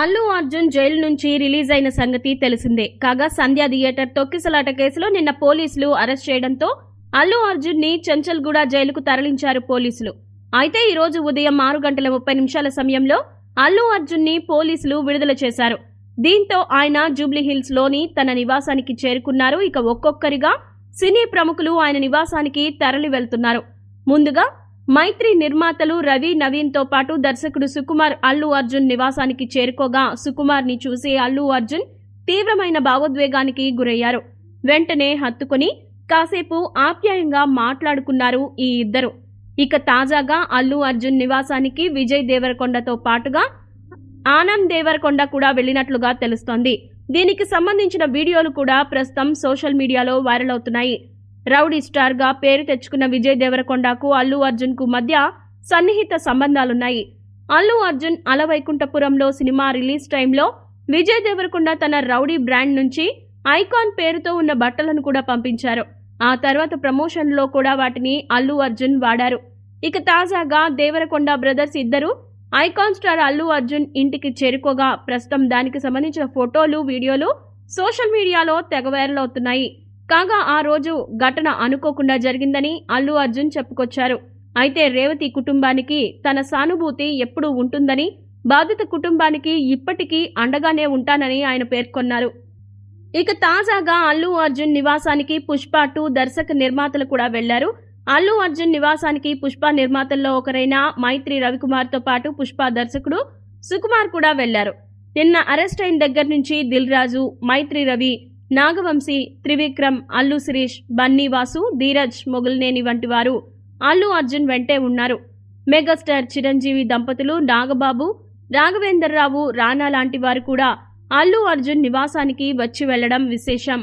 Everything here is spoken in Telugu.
అల్లు అర్జున్ జైలు నుంచి రిలీజ్ అయిన సంగతి తెలిసిందే. కాగా సంధ్యా థియేటర్ తొక్కిసలాట కేసులో నిన్న పోలీసులు అరెస్ట్ చేయడంతో అల్లు అర్జున్ని చంచల్గూడ జైలుకు తరలించారు పోలీసులు. అయితే ఈ రోజు ఉదయం ఆరు గంటల ముప్పై నిమిషాల సమయంలో అల్లు అర్జున్ని పోలీసులు విడుదల చేశారు. దీంతో ఆయన జూబ్లీహిల్స్లోని తన నివాసానికి చేరుకున్నారు. ఇక ఒక్కొక్కరిగా సినీ ప్రముఖులు ఆయన నివాసానికి తరలి వెళ్తున్నారు ముందుగా మైత్రి నిర్మాతలు రవి నవీన్తో పాటు దర్శకుడు సుకుమార్ అల్లు అర్జున్ నివాసానికి చేరుకోగా సుకుమార్ని చూసి అల్లు అర్జున్ తీవ్రమైన భావోద్వేగానికి గురయ్యారు. వెంటనే హత్తుకుని కాసేపు ఆప్యాయంగా మాట్లాడుకున్నారు ఈ ఇద్దరు. ఇక తాజాగా అల్లు అర్జున్ నివాసానికి విజయ్ దేవరకొండతో పాటుగా ఆనంద్ దేవరకొండ కూడా వెళ్ళినట్లుగా తెలుస్తోంది. దీనికి సంబంధించిన వీడియోలు కూడా ప్రస్తుతం సోషల్ మీడియాలో వైరల్ అవుతున్నాయి. రౌడీ స్టార్గా పేరు తెచ్చుకున్న విజయ్ దేవరకొండకు అల్లు అర్జున్కు మధ్య సన్నిహిత సంబంధాలున్నాయి. అల్లు అర్జున్ అలవైకుంఠపురంలో సినిమా రిలీజ్ టైంలో విజయ్ దేవరకొండ తన రౌడీ బ్రాండ్ నుంచి ఐకాన్ పేరుతో ఉన్న బట్టలను కూడా పంపించారు. ఆ తర్వాత ప్రమోషన్లో కూడా వాటిని అల్లు అర్జున్ వాడారు. ఇక తాజాగా దేవరకొండ బ్రదర్స్ ఇద్దరు ఐకాన్ స్టార్ అల్లు అర్జున్ ఇంటికి చేరుకోగా ప్రస్తుతం దానికి సంబంధించిన ఫోటోలు వీడియోలు సోషల్ మీడియాలో తెగ వైరల్ అవుతున్నాయి. కాగా ఆ రోజు ఘటన అనుకోకుండా జరిగిందని అల్లు అర్జున్ చెప్పుకొచ్చారు. అయితే రేవతి కుటుంబానికి తన సానుభూతి ఎప్పుడూ ఉంటుందని బాధిత కుటుంబానికి ఇప్పటికీ అండగానే ఉంటానని ఆయన పేర్కొన్నారు. ఇక తాజాగా అల్లు అర్జున్ నివాసానికి పుష్ప టూ దర్శక నిర్మాతలు కూడా వెళ్ళారు. అల్లు అర్జున్ నివాసానికి పుష్ప నిర్మాతల్లో ఒకరైన మైత్రి రవికుమార్తో పాటు పుష్ప దర్శకుడు సుకుమార్ కూడా వెళ్ళారు. నిన్న అరెస్ట్ అయిన దగ్గర నుంచి దిల్ రాజు మైత్రి రవి నాగవంశీ త్రివిక్రమ్ అల్లు శిరీష్ బన్నీ వాసు ధీరజ్ మొగుల్నేని వంటి వారు అల్లు అర్జున్ వెంటే ఉన్నారు. మెగాస్టార్ చిరంజీవి దంపతులు నాగబాబు రాఘవేందర్రావు రానా లాంటి వారు కూడా అల్లు అర్జున్ నివాసానికి వచ్చి వెళ్ళడం విశేషం.